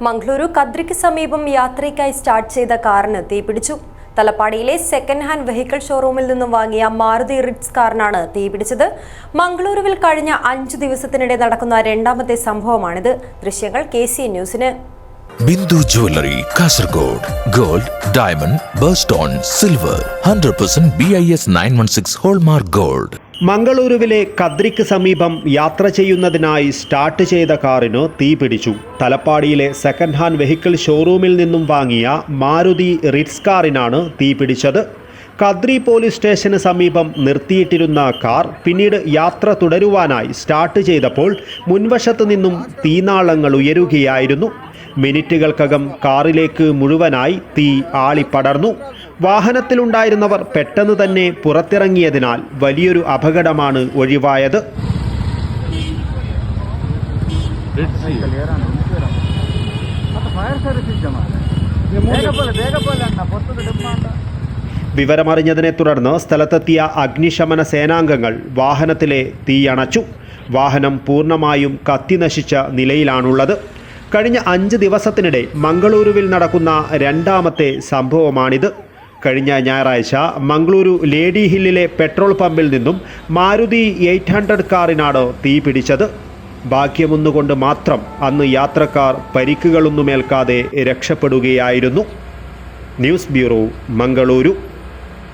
മംഗളൂരു കദ്രിക്ക് സമീപം യാത്രയ്ക്കായി സ്റ്റാർട്ട് ചെയ്ത കാറിന് തീപിടിച്ചു തലപ്പാടിയിലെ സെക്കൻഡ് ഹാൻഡ് വെഹിക്കിൾ ഷോറൂമിൽ നിന്നും വാങ്ങിയ മാരുതി റിറ്റ്സ് കാറിനാണ് തീപിടിച്ചത് മംഗളൂരുവിൽ കഴിഞ്ഞ അഞ്ചു ദിവസത്തിനിടെ നടക്കുന്ന രണ്ടാമത്തെ സംഭവമാണിത്. ദൃശ്യങ്ങൾ കെ സി ന്യൂസിന്. Bindu jewellery Kasaragod gold diamond birthstone silver hundred percent B I S nine one six hallmark gold മംഗളൂരുവിലെ കദ്രിക്ക് സമീപം യാത്ര ചെയ്യുന്നതിനായി സ്റ്റാർട്ട് ചെയ്ത കാറിന് തീപിടിച്ചു തലപ്പാടിയിലെ സെക്കൻഡ് ഹാൻഡ് വെഹിക്കിൾ ഷോറൂമിൽ നിന്നും വാങ്ങിയ മാരുതി റിറ്റ്സ് കാറിനാണ് തീപിടിച്ചത് കദ്രി പോലീസ് സ്റ്റേഷന് സമീപം നിർത്തിയിട്ടിരുന്ന കാർ പിന്നീട് യാത്ര തുടരുവാനായി സ്റ്റാർട്ട് ചെയ്തപ്പോൾ മുൻവശത്തു നിന്നും തീനാളങ്ങൾ ഉയരുകയായിരുന്നു. മിനിറ്റുകൾക്കകം കാറിലേക്ക് മുഴുവനായി തീ ആളിപ്പടർന്നു. വാഹനത്തിലുണ്ടായിരുന്നവർ പെട്ടെന്ന് തന്നെ പുറത്തിറങ്ങിയതിനാൽ വലിയൊരു അപകടമാണ് ഒഴിവായത്. വിവരമറിഞ്ഞതിനെ തുടർന്ന് സ്ഥലത്തെത്തിയ അഗ്നിശമന സേനാംഗങ്ങൾ വാഹനത്തിലെ തീയണച്ചു. വാഹനം പൂർണമായും കത്തിനശിച്ച നിലയിലാണുള്ളത്. കഴിഞ്ഞ അഞ്ച് ദിവസത്തിനിടെ മംഗളൂരുവിൽ നടക്കുന്ന രണ്ടാമത്തെ സംഭവമാണിത്. കഴിഞ്ഞ ഞായറാഴ്ച മംഗളൂരു ലേഡി ഹില്ലിലെ പെട്രോൾ പമ്പിൽ നിന്നും മാരുതി എയ്റ്റ് ഹൺഡ്രഡ് കാറിനാണ് തീ പിടിച്ചത്. ഭാഗ്യമൊന്നുകൊണ്ട് മാത്രം അന്ന് യാത്രക്കാർ പരിക്കുകളൊന്നുമേൽക്കാതെ രക്ഷപ്പെടുകയായിരുന്നു. News bureau Mangaluru.